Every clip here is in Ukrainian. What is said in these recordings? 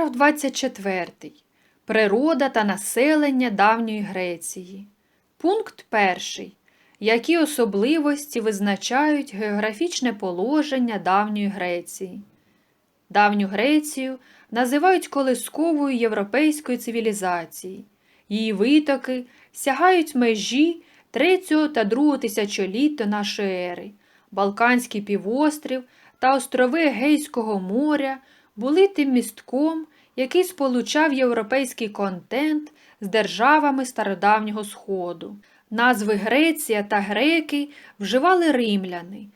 Параграф 24. Природа та населення давньої Греції. Пункт 1. Які особливості визначають географічне положення давньої Греції? Давню Грецію називають колисковою європейської цивілізації. Її витоки сягають межі 3 та 2 тисячоліть до нашої ери. Балканський півострів та острови Егейського моря були тим містком, який сполучав європейський контент з державами стародавнього Сходу. Назви Греція та греки вживали римляни.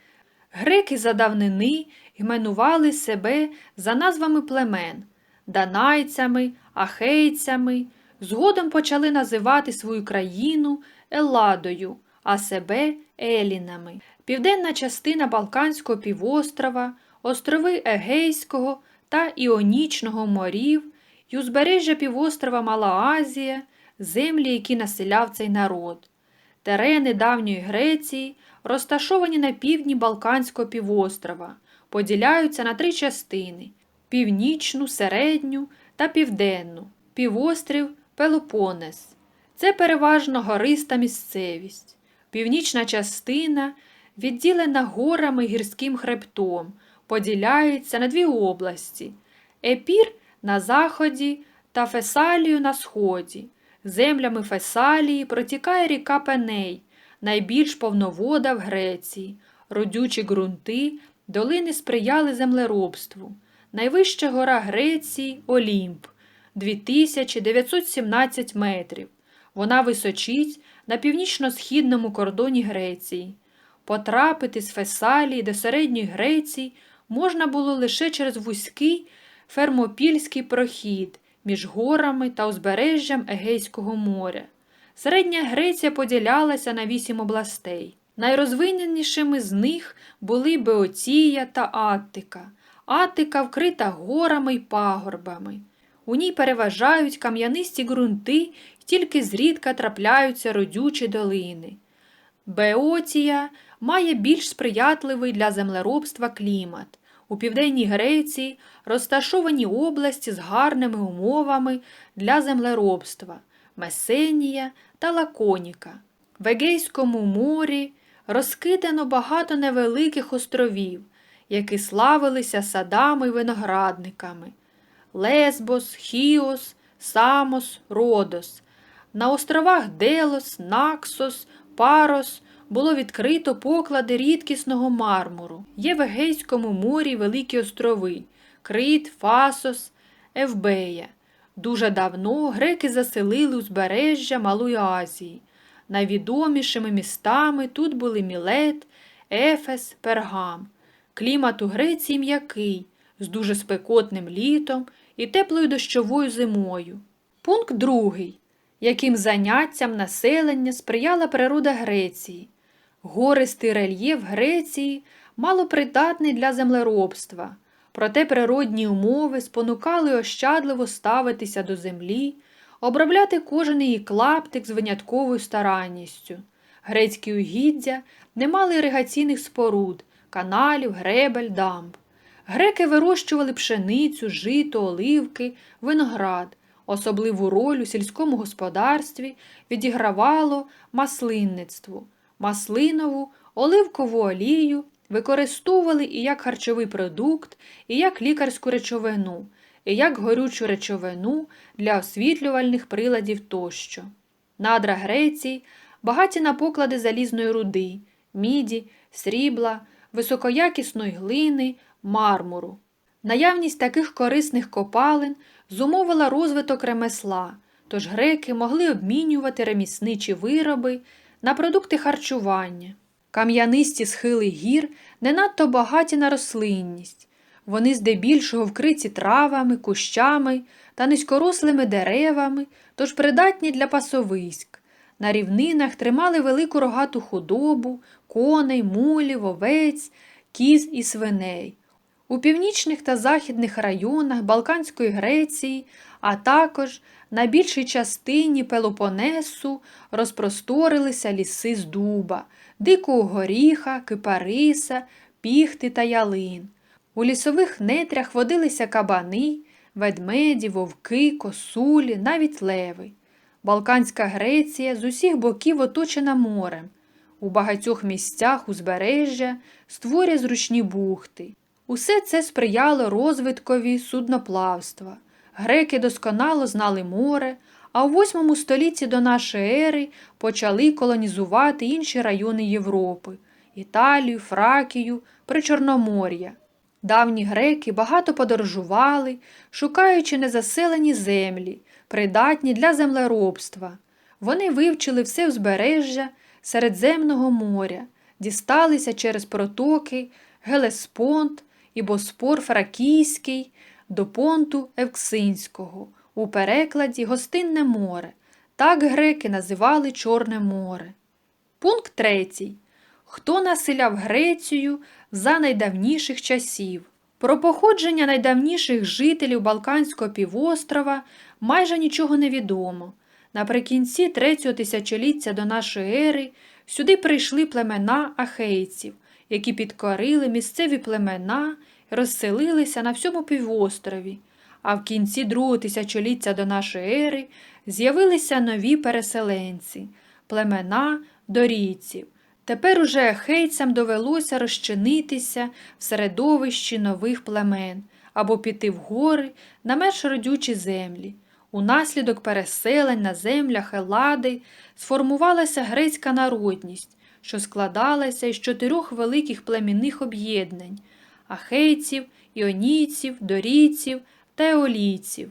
Греки за давнини іменували себе за назвами племен данайцями, ахейцями, згодом почали називати свою країну Елладою, а себе Елінами. Південна частина Балканського півострова, острови Егейського та Іонічного морів і узбережжя півострова Мала Азія, землі, які населяв цей народ. Терени давньої Греції, розташовані на півдні Балканського півострова, поділяються на три частини північну, середню та південну, півострів Пелопонес. Це переважно гориста місцевість. Північна частина, відділена горами гірським хребтом, поділяється на дві області Епір на заході та Фесалію на сході. Землями Фесалії протікає ріка Пеней, найбільш повновода в Греції. Родючі ґрунти, долини сприяли землеробству. Найвища гора Греції Олімп 2917 метрів. Вона височить на північно-східному кордоні Греції. Потрапити з Фесалії до середньої Греції можна було лише через вузький фермопільський прохід між горами та узбережжям Егейського моря. Середня Греція поділялася на вісім областей. Найрозвиненішими з них були Беоція та Аттика. Аттика вкрита горами й пагорбами. У ній переважають кам'янисті ґрунти тільки зрідка трапляються родючі долини. Беотія має більш сприятливий для землеробства клімат. У південній Греції розташовані області з гарними умовами для землеробства Месенія та Лаконіка. В Егейському морі розкидано багато невеликих островів, які славилися садами й виноградниками. Лесбос, Хіос, Самос, Родос. На островах Делос, Наксос, Парос було відкрито поклади рідкісного мармуру. Є в Егейському морі великі острови Крит, Фасос, Евбея. Дуже давно греки заселили узбережжя Малої Азії. Найвідомішими містами тут були Мілет, Ефес, Пергам. Клімат у Греції м'який, з дуже спекотним літом і теплою дощовою зимою. Пункт другий. Яким заняттям населення сприяла природа Греції. Гористий рельєф Греції малопридатний для землеробства, проте природні умови спонукали ощадливо ставитися до землі, обробляти кожен її клаптик з винятковою старанністю. Грецькі угіддя не мали іригаційних споруд, каналів, гребель, дамб. Греки вирощували пшеницю, жито, оливки, виноград. Особливу роль у сільському господарстві відігравало маслинництво. Маслинову, оливкову олію використовували і як харчовий продукт, і як лікарську речовину, і як горючу речовину для освітлювальних приладів тощо. Надра Греції багаті на поклади залізної руди, міді, срібла, високоякісної глини, мармуру. Наявність таких корисних копалин зумовила розвиток ремесла, тож греки могли обмінювати ремісничі вироби на продукти харчування. Кам'янисті схили гір не надто багаті на рослинність. Вони здебільшого вкриті травами, кущами та низькорослими деревами, тож придатні для пасовиськ. На рівнинах тримали велику рогату худобу, коней, мулів, овець, кіз і свиней. У північних та західних районах Балканської Греції, а також на більшій частині Пелопонесу розпросторилися ліси з дуба, дикого горіха, кипариса, піхти та ялин. У лісових нетрях водилися кабани, ведмеді, вовки, косулі, навіть леви. Балканська Греція з усіх боків оточена морем. У багатьох місцях узбережжя створює зручні бухти. Усе це сприяло розвиткові судноплавства. Греки досконало знали море, а у 8 столітті до нашої ери почали колонізувати інші райони Європи Італію, Фракію, Причорномор'я. Давні греки багато подорожували, шукаючи незаселені землі, придатні для землеробства. Вони вивчили все узбережжя Середземного моря, дісталися через протоки Гелеспонт і Боспор Фракійський до понту Евксинського, у перекладі Гостинне море. Так греки називали Чорне море. Пункт третій. Хто населяв Грецію за найдавніших часів? Про походження найдавніших жителів Балканського півострова майже нічого не відомо. Наприкінці третього тисячоліття до нашої ери сюди прийшли племена ахейців, які підкорили місцеві племена розселилися на всьому півострові. А в кінці другого тисячоліття до нашої ери з'явилися нові переселенці племена дорійців. Тепер уже ахейцям довелося розчинитися в середовищі нових племен або піти в гори на менш родючі землі. Унаслідок переселень на землях Елади сформувалася грецька народність, що складалася із чотирьох великих племінних об'єднань ахейців, іонійців, дорійців та еолійців.